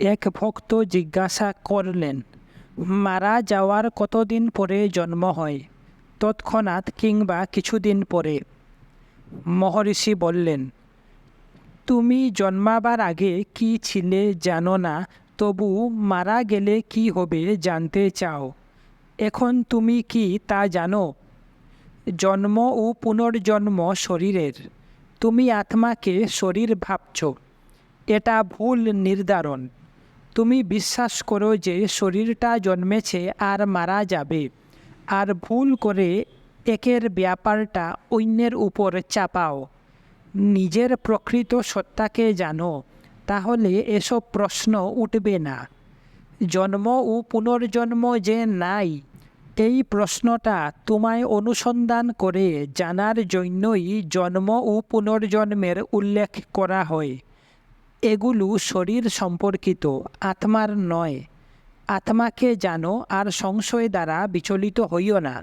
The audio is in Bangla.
এক ভক্ত জিজ্ঞাসা করলেন, মারা যাওয়ার কতদিন পরে জন্ম হয়? তৎক্ষণাৎ কিংবা কিছুদিন পরে। মহর্ষি বললেন, তুমি জন্মাবার আগে কি ছিলে জানো না, তবু মারা গেলে কি হবে জানতে চাও। এখন তুমি কি তা জানো? জন্ম ও পুনর্জন্ম শরীরের। তুমি আত্মাকে শরীর ভাবছ। এটা ভুল নির্ধারণ। তুমি বিশ্বাস করো যে শরীরটা জন্মেছে আর মারা যাবে। আর ভুল করে একের ব্যাপারটা অন্যের উপর চাপাও। নিজের প্রকৃত সত্তাকে জানো, তাহলে এসব প্রশ্ন উঠবে না। জন্ম ও পুনর্জন্ম যে নাই, এই প্রশ্নটা তোমায় অনুসন্ধান করে জানার জন্যই জন্ম ও পুনর্জন্মের উল্লেখ করা হয়। এগুলো শরীর সম্পর্কিত আত্মার নয়। আত্মাকে জানো আর সংশয় দ্বারা বিচলিত হইও না।